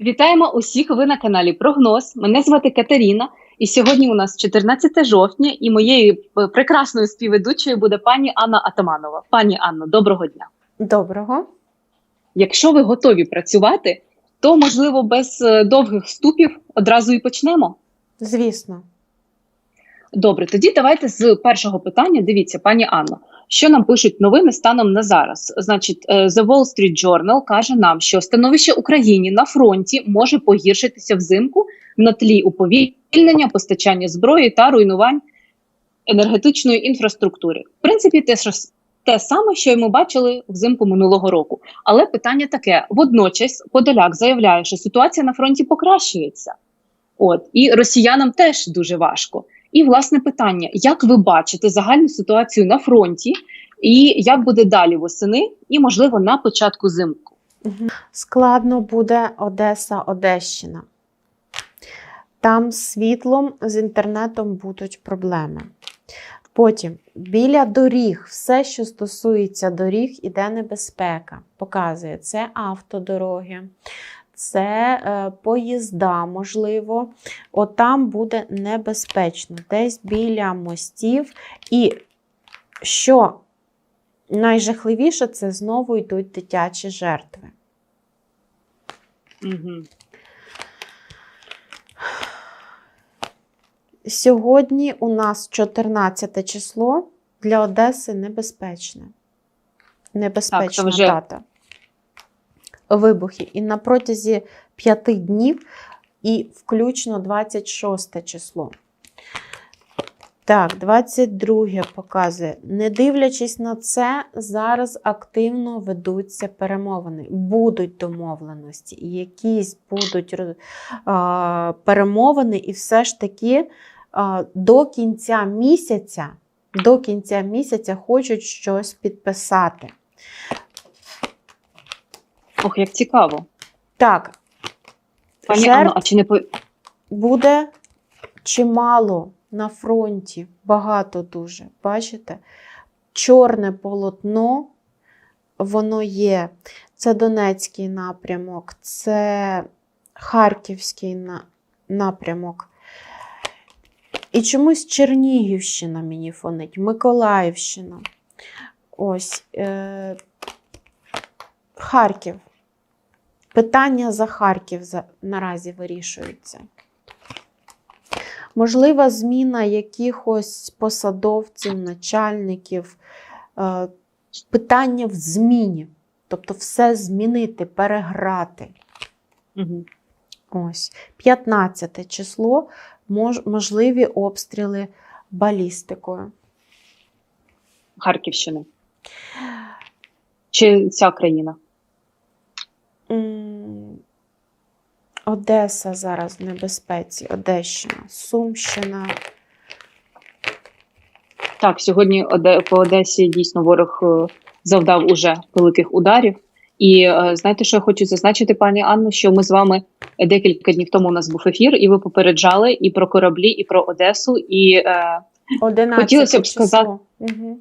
Вітаємо усіх! Ви на каналі Прогноз. Мене звати Катерина, і сьогодні у нас 14 жовтня, і моєю е, прекрасною співведучою буде пані Анна Атаманова. Пані Анно, доброго дня! Доброго. Якщо ви готові працювати, то можливо без е, довгих вступів одразу і почнемо. Звісно. Добре, тоді давайте з першого питання. Дивіться, пані Анно, що нам пишуть новини станом на зараз? Значить, е, The Wall Street Journal каже нам, що становище Україні на фронті може погіршитися взимку на тлі уповільнення, постачання зброї та руйнувань енергетичної інфраструктури. В принципі, те, що те саме, що й ми бачили взимку минулого року. Але питання таке: водночас Подоляк заявляє, що ситуація на фронті покращується. От і росіянам теж дуже важко. І власне питання: як ви бачите загальну ситуацію на фронті, і як буде далі восени, і можливо на початку зимку? Складно буде Одеса, Одещина. Там світлом, з інтернетом будуть проблеми. Потім біля доріг, все, що стосується доріг, іде небезпека. Показує це автодороги, це е, поїзда, можливо. Отам буде небезпечно, десь біля мостів. І що найжахливіше, це знову йдуть дитячі жертви. Угу. Сьогодні у нас 14 число для Одеси небезпечне. Небезпечна Так, вже- дата. Вибухи. І на протязі 5 днів, і включно 26 число. Так, 22 показує. Не дивлячись на це, зараз активно ведуться перемовини. Будуть домовленості, якісь будуть а, перемовини, і все ж таки а, до кінця місяця, до кінця місяця хочуть щось підписати. Ох, як цікаво, Так, пані жертв Анно, а чи не по буде чимало на фронті, багато дуже. Бачите? Чорне полотно, воно є. Це Донецький напрямок, це Харківський на- напрямок. І чомусь Чернігівщина мені фонить, Миколаївщина. Ось е, Харків. Питання за Харків наразі вирішуються. Можлива зміна якихось посадовців, начальників, е, питання в зміні. Тобто все змінити, переграти. угу. Ось. 15 число мож, можливі обстріли балістикою. Харківщини? Чи ця країна? Одеса зараз в небезпеці, Одещина, Сумщина. Так, сьогодні по Одесі дійсно ворог е, завдав уже великих ударів. І е, знаєте, що я хочу зазначити, пані Анно, що ми з вами декілька днів тому у нас був ефір, і ви попереджали і про кораблі, і про Одесу. І е, Хотілося б сказати- Угу.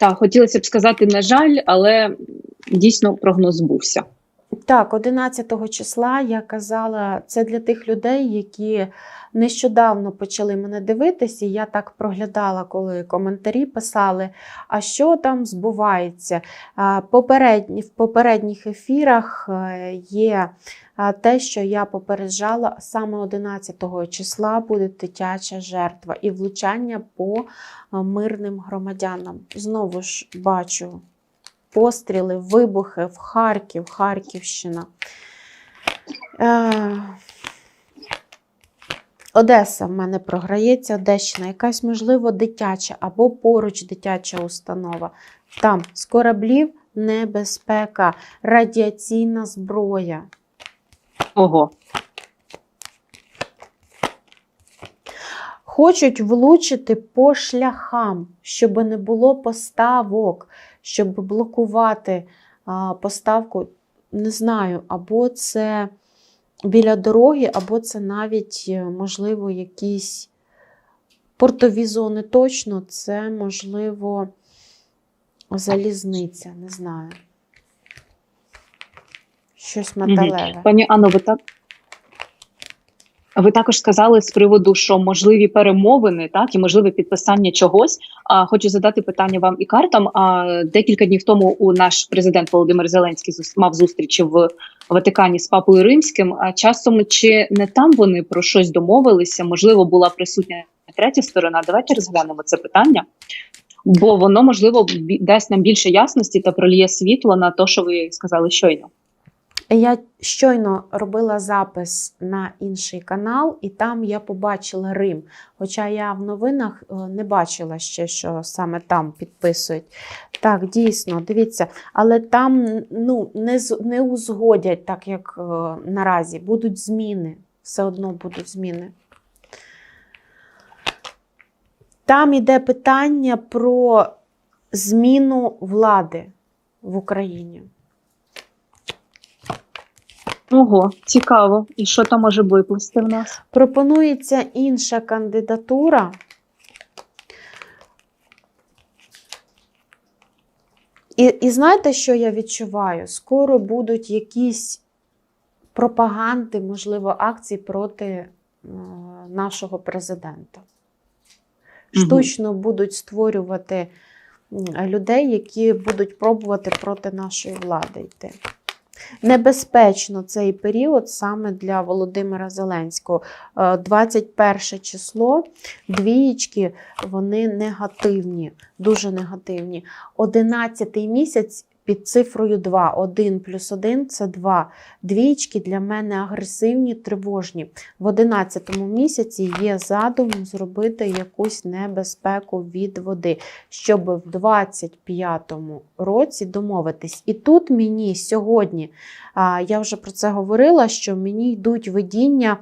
так, хотілося б сказати, на жаль, але дійсно прогноз збувся. Так, 11 числа я казала, це для тих людей, які нещодавно почали мене дивитися. і Я так проглядала, коли коментарі писали, а що там збувається. Попередні, в попередніх ефірах е, є те, що я попереджала, саме 11 числа буде дитяча жертва і влучання по мирним громадянам. Знову ж бачу постріли, вибухи в Харків, Харківщина. Е, Одеса в мене програється, Одещина, якась, можливо, дитяча або поруч дитяча установа. Там з кораблів небезпека, радіаційна зброя. Ого, Хочуть влучити по шляхам, щоб не було поставок, щоб блокувати а, поставку. Не знаю, або це біля дороги, або це навіть, е, можливо, якісь портові зони точно, це, можливо, залізниця, не знаю. щось металеве. Пані Анно, ви так. Ви також сказали з приводу, що можливі перемовини, так і можливе підписання чогось. А хочу задати питання вам і картам. А декілька днів тому у наш президент Володимир Зеленський мав зустрічі в Ватикані з папою римським. А часом чи не там вони про щось домовилися? Можливо, була присутня третя сторона. Давайте розглянемо це питання, бо воно можливо дасть нам більше ясності та проліє світло на те, що ви сказали щойно. Я щойно робила запис на інший канал, і там я побачила Рим. Хоча я в новинах е, не бачила ще, що саме там підписують. Так, дійсно, дивіться, але там ну, не, не узгодять, так як е, наразі. Будуть зміни. Все одно будуть зміни. Там іде питання про зміну влади в Україні. Ого, цікаво. І що там може виплисти в нас? Пропонується інша кандидатура. І, і знаєте, що я відчуваю? Скоро будуть якісь пропаганди, можливо, акції проти е, нашого президента. Штучно будуть створювати людей, які будуть пробувати проти нашої влади йти. Небезпечно цей період саме для Володимира Зеленського. Е, 21 число, двієчки, вони негативні, дуже негативні. 11 місяць під цифрою 2. 1 плюс 1 – це 2. Двієчки для мене агресивні, тривожні. В 11 місяці є задум зробити якусь небезпеку від води, щоб в 25-му році домовитись. І тут мені сьогодні, я вже про це говорила, що мені йдуть видіння,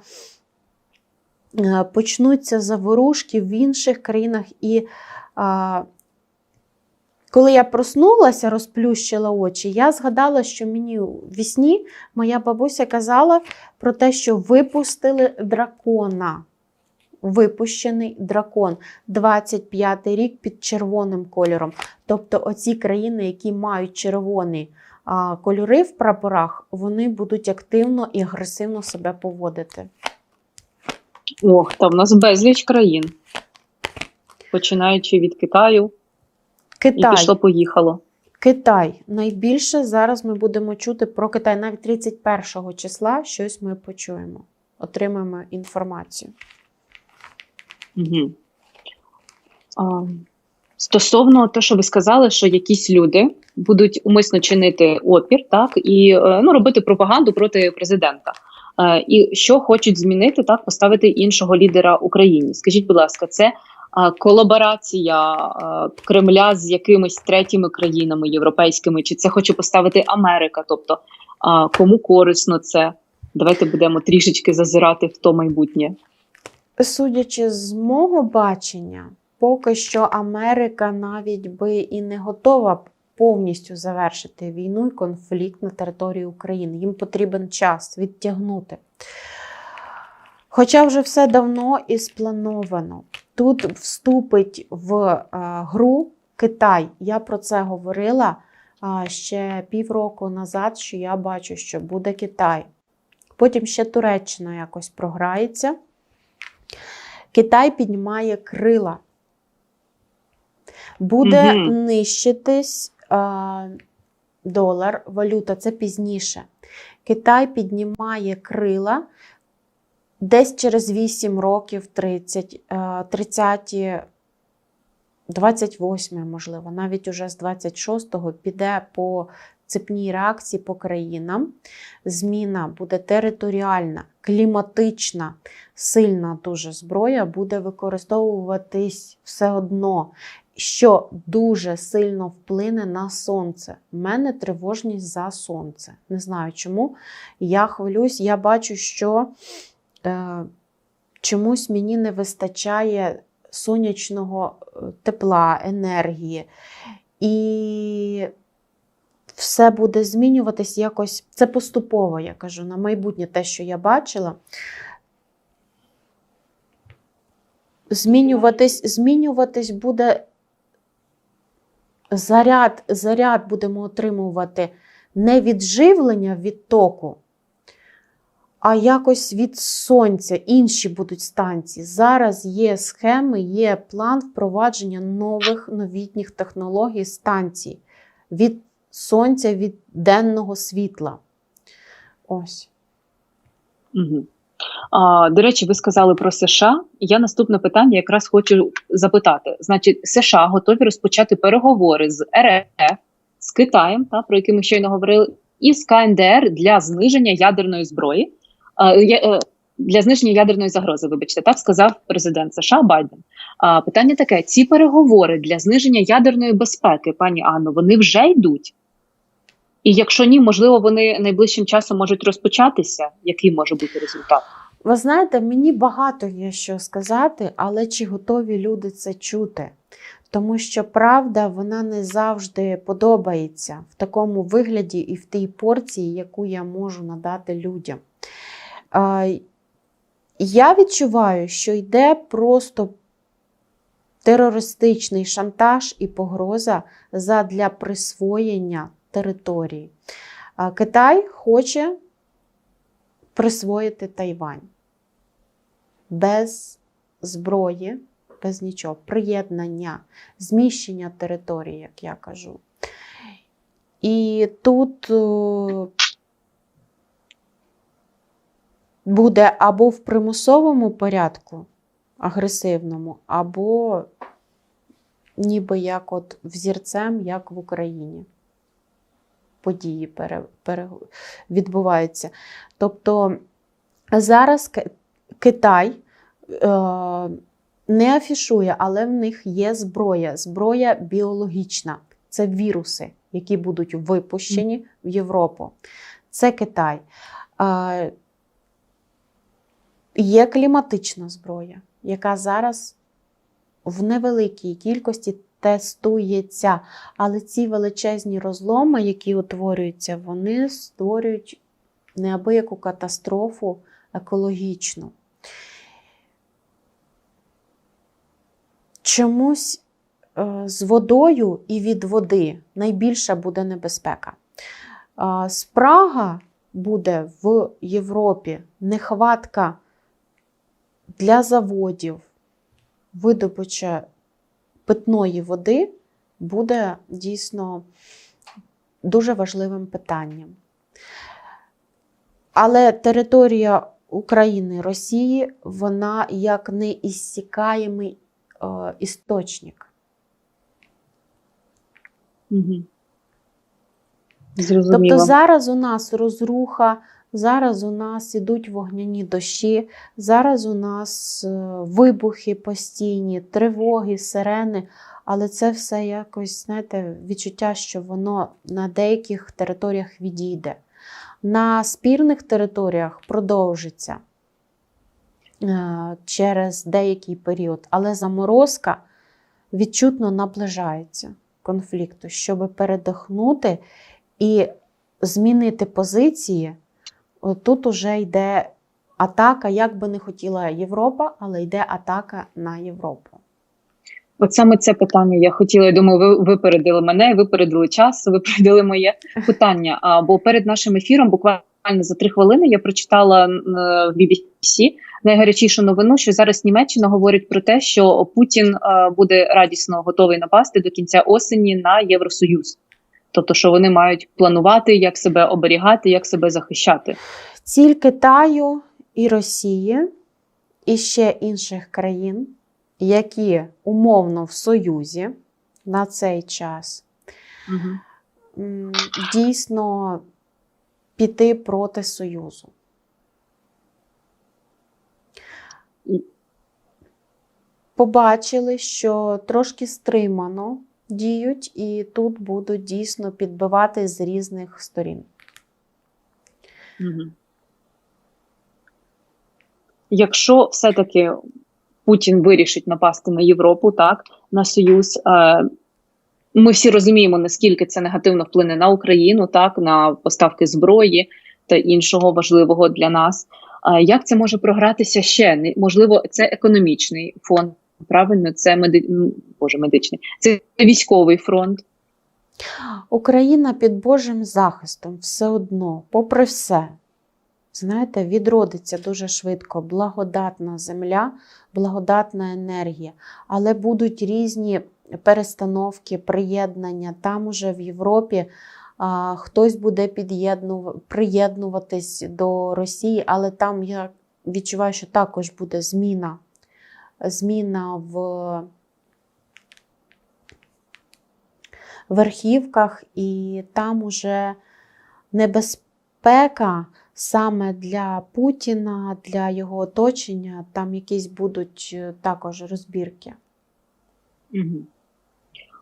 е, почнуться заворушки в інших країнах. І коли я проснулася, розплющила очі, я згадала, що мені у вісні моя бабуся казала про те, що випустили дракона. Випущений дракон 25 рік під червоним кольором. Тобто, оці країни, які мають червоні а, кольори в прапорах, вони будуть активно і агресивно себе поводити. Ох, та в нас безліч країн. Починаючи від Китаю, і Китай. пішло поїхало. Китай. Найбільше зараз ми будемо чути про Китай. Навіть 31 числа щось ми почуємо, отримаємо інформацію. Угу. А, стосовно того, що ви сказали, що якісь люди будуть умисно чинити опір, так і е, ну, робити пропаганду проти президента. Е, І що хочуть змінити, так поставити іншого лідера Україні. Скажіть, будь ласка, це колаборація Кремля з якимись третіми країнами європейськими, чи це хоче поставити Америка? Тобто, кому корисно це? Давайте будемо трішечки зазирати в то майбутнє. Судячи з мого бачення, поки що Америка навіть би і не готова повністю завершити війну і конфлікт на території України. Їм потрібен час відтягнути. Хоча вже все давно і сплановано. Тут вступить в е, гру Китай. Я про це говорила ще півроку назад, що я бачу, що буде Китай. Потім ще Туреччина якось програється. Китай піднімає крила. Буде Мгм. нищитись а, долар, валюта це пізніше. Китай піднімає крила десь через 8 років, 30, е, 30, 28, можливо, навіть уже з 26-го піде по цепній реакції по країнам. Зміна буде територіальна, кліматична, сильна дуже зброя буде використовуватись все одно, що дуже сильно вплине на сонце. У мене тривожність за сонце. Не знаю чому. Я хвилююсь, я бачу, що чомусь мені не вистачає сонячного е, тепла, енергії. І все буде змінюватись якось. Це поступово, я кажу, на майбутнє те, що я бачила. Змінюватись, змінюватись буде заряд, заряд будемо отримувати не від живлення від току, а якось від сонця, інші будуть станції. Зараз є схеми, є план впровадження нових новітніх технологій станцій від сонця, від денного світла. Ось. Угу. А, до речі, ви сказали про США. Я наступне питання якраз хочу запитати. Значить, США готові розпочати переговори з РФ, з Китаєм, та про які ми щойно говорили, і з КНДР для зниження ядерної зброї. Я, е, для зниження ядерної загрози, вибачте, так сказав президент США Байден. А, питання таке: ці переговори для зниження ядерної безпеки, пані Анно, вони вже йдуть. І якщо ні, можливо, вони найближчим часом можуть розпочатися. Який може бути результат? Ви знаєте, мені багато є що сказати, але чи готові люди це чути? Тому що правда вона не завжди подобається в такому вигляді і в тій порції, яку я можу надати людям. Я відчуваю, що йде просто терористичний шантаж і погроза задля присвоєння території. Китай хоче присвоїти Тайвань без зброї, без нічого, приєднання, зміщення території, як я кажу. І тут е, буде або в примусовому порядку агресивному, або ніби як от взірцем, як в Україні. Події пере, пере, відбуваються. Тобто зараз Китай е, не афішує, але в них є зброя, зброя біологічна. Це віруси, які будуть випущені в Європу. Це Китай. Е, є кліматична зброя, яка зараз в невеликій кількості тестується. Але ці величезні розломи, які утворюються, вони створюють неабияку катастрофу екологічну. Чомусь е, з водою і від води найбільша буде небезпека. Е, Спрага буде в Європі нехватка для заводів видобича питної води буде дійсно дуже важливим питанням. Але територія України, Росії, вона як неіссякаємий е, істочник. Угу. Зрозуміло. Тобто зараз у нас розруха, зараз у нас ідуть вогняні дощі, зараз у нас е, вибухи постійні, тривоги, сирени, але це все якось, знаєте, відчуття, що воно на деяких територіях відійде. На спірних територіях продовжиться е, через деякий період, але заморозка відчутно наближається конфлікту, щоб передихнути і змінити позиції. Тут уже йде атака, як би не хотіла Європа, але йде атака на Європу. От саме це питання я хотіла. Я думаю, ви випередили мене, випередили час, випередили моє питання. А, бо перед нашим ефіром, буквально за три хвилини, я прочитала е, в BBC найгарячішу новину, що зараз Німеччина говорить про те, що Путін е, буде радісно готовий напасти до кінця осені на Євросоюз. Тобто, що вони мають планувати, як себе оберігати, як себе захищати. Ціль Китаю і Росії, і ще інших країн, які умовно в Союзі на цей час, Угу. дійсно піти проти Союзу. Побачили, що трошки стримано діють, і тут будуть дійсно підбивати з різних сторін. Якщо все-таки Путін вирішить напасти на Європу, так, на Союз, е, ми всі розуміємо, наскільки це негативно вплине на Україну, так, на поставки зброї та іншого важливого для нас. Е, як це може програтися ще? Можливо, це економічний фонд, правильно, це меди... Боже, медичний, це військовий фронт. Україна під Божим захистом все одно, попри все, знаєте, відродиться дуже швидко благодатна земля, благодатна енергія, але будуть різні перестановки, приєднання. Там уже в Європі хтось буде приєднуватись до Росії, але там я відчуваю, що також буде зміна. Зміна в верхівках, і там уже небезпека саме для Путіна, для його оточення, там якісь будуть е, також розбірки.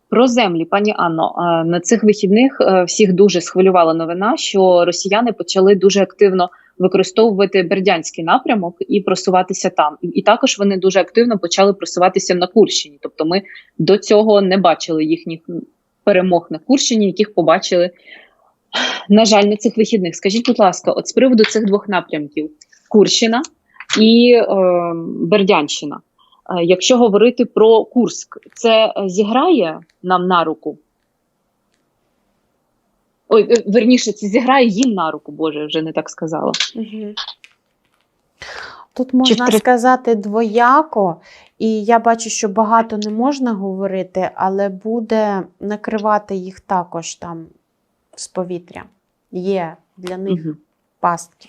Про землі, пані Анно, е, на цих вихідних е, всіх дуже схвилювала новина, що росіяни почали дуже активно використовувати бердянський напрямок і просуватися там. І- також вони дуже активно почали просуватися на Курщині. Тобто, ми до цього не бачили їхніх перемог на Курщині, яких побачили, на жаль, на цих вихідних. Скажіть, будь ласка, от з приводу цих двох напрямків: Курщина і е, Бердянщина. Е, Якщо говорити про Курск, це е, зіграє нам на руку? Ой, е, верніше, це зіграє їм на руку, Боже, вже не так сказала. Угу. Тут можна втри- сказати двояко, і я бачу, що багато не можна говорити, але буде накривати їх також там з повітря. Є для них Мгм. пастки.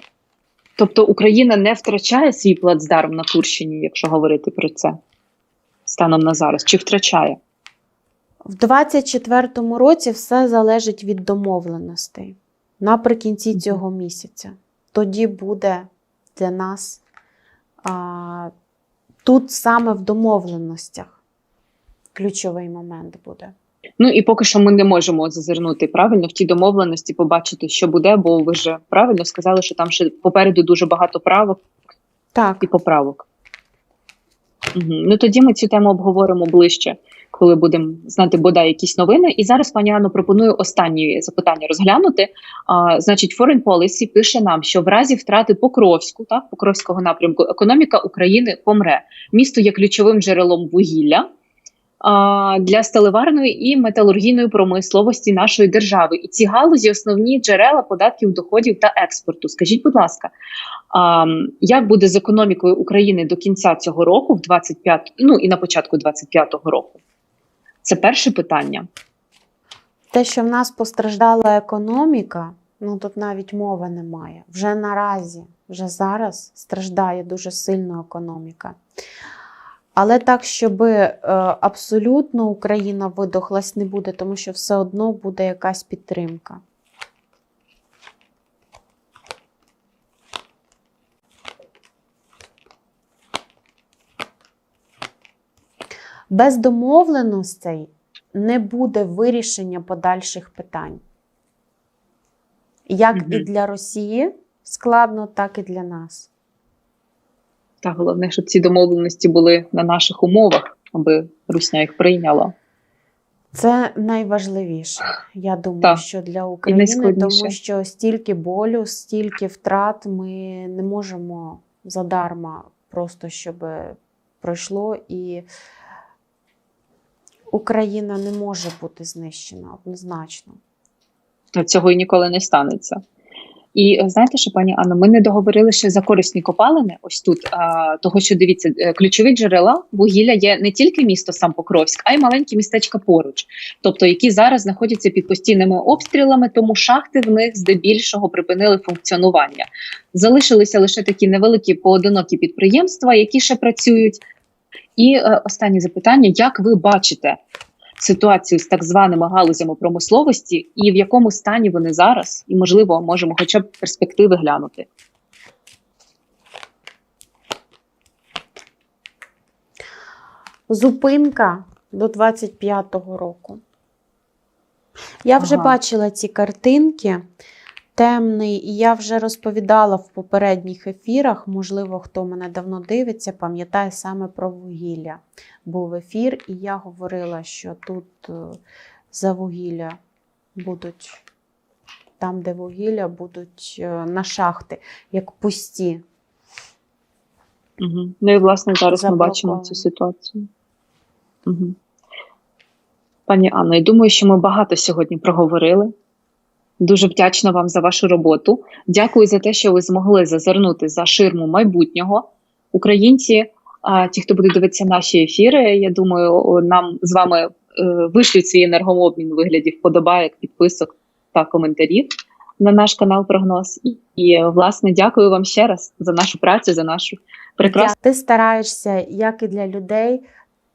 Тобто Україна не втрачає свій плацдарм на Курщині, якщо говорити про це станом на зараз, чи втрачає? В 24-му році все залежить від домовленостей наприкінці цього місяця. Тоді буде для нас а, тут саме в домовленостях ключовий момент буде. Ну і поки що ми не можемо зазирнути правильно в ті домовленості, побачити, що буде, бо ви вже правильно сказали, що там ще попереду дуже багато правок Так, і поправок. Угу. Ну тоді ми цю тему обговоримо ближче, коли будемо знати бодай якісь новини. І зараз пані Анно пропоную останні запитання розглянути. А, значить, Foreign Policy пише нам, що в разі втрати Покровську, так Покровського напрямку, економіка України помре. Місто є ключовим джерелом вугілля. Для сталеварної і металургійної промисловості нашої держави, і ці галузі основні джерела податків, доходів та експорту. Скажіть, будь ласка, як буде з економікою України до кінця цього року, в 25, ну і на початку 25-го року? Це перше питання. те, що в нас постраждала економіка, ну тут навіть мови немає. Вже наразі, вже зараз страждає дуже сильно економіка. Але так, щоб е, абсолютно Україна видохлась, не буде, тому що все одно буде якась підтримка. Без домовленостей не буде вирішення подальших питань. Як і для Росії складно, так і для нас. Та головне, щоб ці домовленості були на наших умовах, аби Русня їх прийняла. Це найважливіше, я думаю, Так. що для України, тому що стільки болю, стільки втрат ми не можемо задарма, просто щоб пройшло, і Україна не може бути знищена однозначно. Цього і ніколи не станеться. І е, знаєте, що пані Анна, ми не договорили ще за корисні копалини. Ось тут а, того, що дивіться, е, ключові джерела вугілля є не тільки місто сам Покровськ, а й маленькі містечка поруч, тобто які зараз знаходяться під постійними обстрілами, тому шахти в них здебільшого припинили функціонування. Залишилися лише такі невеликі поодинокі підприємства, які ще працюють. І е, останнє запитання: як ви бачите ситуацію з так званими галузями промисловості, і в якому стані вони зараз, і можливо, можемо хоча б перспективи глянути. Зупинка до 25-го року. Я вже Ага. бачила ці картинки. Темний, і я вже розповідала в попередніх ефірах. Можливо, хто мене давно дивиться, пам'ятає саме про вугілля. Був ефір, і я говорила, що тут е, за вугілля будуть, там, де вугілля, будуть е, на шахти, як пусті. Угу. Ну і власне зараз ми бачимо цю ситуацію. Угу. Пані Анно, я думаю, що ми багато сьогодні проговорили. Дуже вдячна вам за вашу роботу. Дякую за те, що ви змогли зазирнути за ширму майбутнього. Українці, а ті, хто буде дивитися наші ефіри, я думаю, нам з вами е, вишлють свій енергообмін у вигляді вподобайок, підписок та коментарів на наш канал Прогноз. І, власне дякую вам ще раз за нашу працю, за нашу прекрасну. Ти стараєшся як і для людей,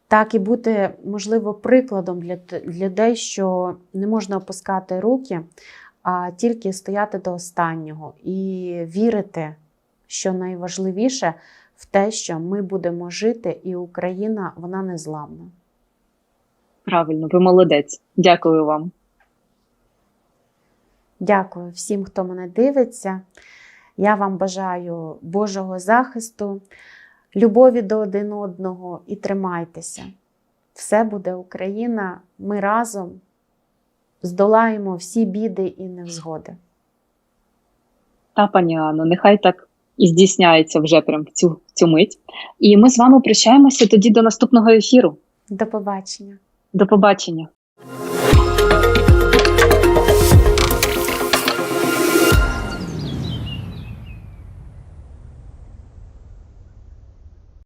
так і бути, можливо, прикладом для людей, що не можна опускати руки, а тільки стояти до останнього і вірити, що найважливіше в те, що ми будемо жити, і Україна вона не зламна. Правильно, ви молодець. Дякую вам. Дякую всім, хто мене дивиться. Я вам бажаю Божого захисту, любові до один одного і тримайтеся. Все буде Україна. Ми разом здолаємо всі біди і невзгоди. Та пані Анно, нехай так і здійсняється вже прям в цю, в цю мить. І ми з вами прощаємося тоді до наступного ефіру. До побачення. До побачення.